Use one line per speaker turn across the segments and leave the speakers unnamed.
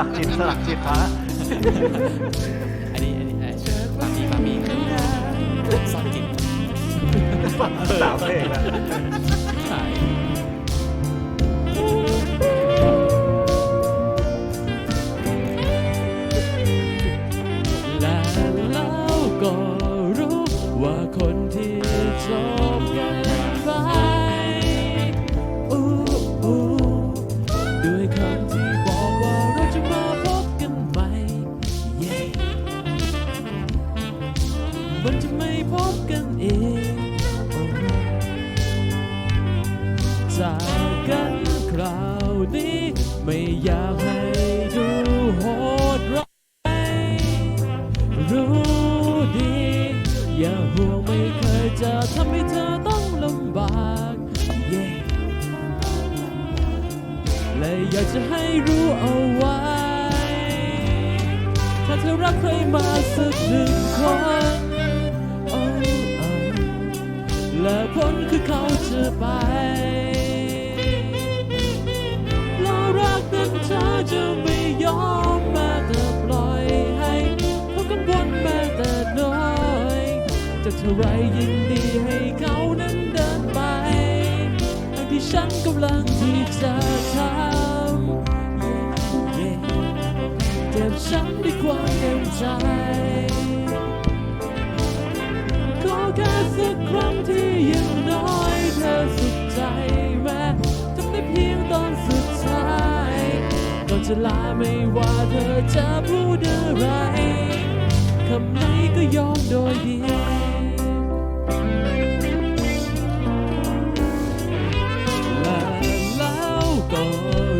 ลักจิตสลักจิตมา
อันนี้อันนี้เอ่อปามีปามีสอนจิต
สามเพลงนะ
ใช่และแล้วก็รู้ว่าคนที่จบกันไป ไม่พบกันอีกจากกันคราวนี้ ไม่อยากให้ดูโหดร้ายรู้ดี อย่าห่วงไม่เคยจะทำให้เธอต้องลำบาก yeah และอยากจะให้รู้เอาไว้ ถ้าเธอรักใครมาสักหนึ่งคน ไปเรารักนั้นเธอจะไม่ยอมแม้แต่ปล่อยให้เขากังวลแม้แต่น้อยจะเท่าไรยินดีให้เขานั้นเดินไปทั้งที่ฉันกำลังที่จะทำ yeah, yeah เจ็บช้ำด้วยความเต็มใจขอแค่สักครั้งที่ อนจะลาไม่ว่าเธอจะพูดอะไรคำไหนก็ยอมโดยดีและแล้วก็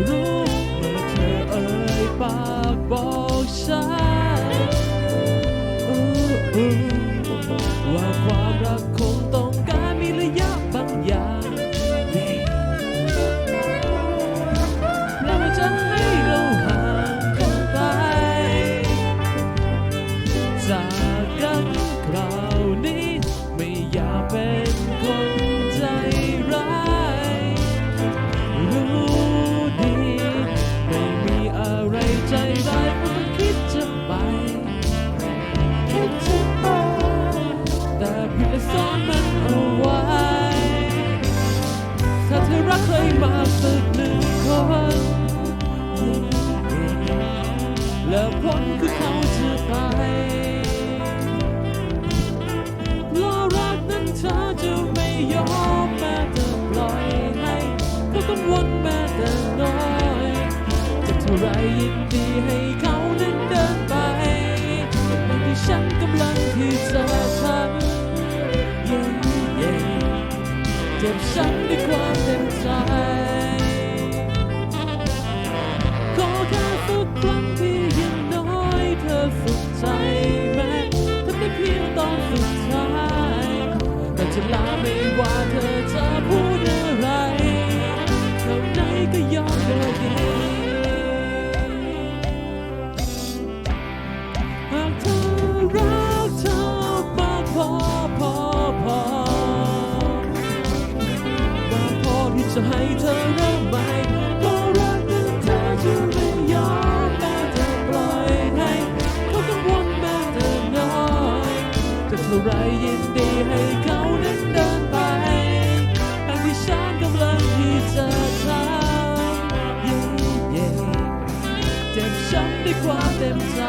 รู้เมื่อเธอเอ่ยปากบอกฉัน แต่เพี่จะซ่อนมันเอาไว้ ถ้าเธอรักใครมาสักหนึ่งคนแล้วผลคือเขาจะไปเพราะรักนั้นเธอจะไม่ยอมแม้แต่ปล่อยให้เขากังวลแม้แต่น้อยจะเท่าไรยินดีให้เขา เจ็บช้ำด้วยความเต็มใจขอแค่สักครั้งที่ยังน้อยเธอสุขใจแม้ทำได้เพียงตอนสุดท้ายแต่จะลาไม่ว่าเธอจะพูด จะให้เธอเริ่มใหม่เพราะรักนั้นเธอจะไม่ยอมแม้จะปล่อยให้เขากังวลแม้แต่น้อยจะเท่าไรยินดีให้เขานั้นเดินไปทางที่ฉันกำลังที่จะทำ yeah, yeah เจ็บช้ำด้วยความเต็มใจ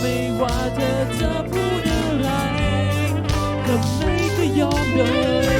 ไม่ว่าเธอจะพูดอะไรก็ไหนก็ยอมเดย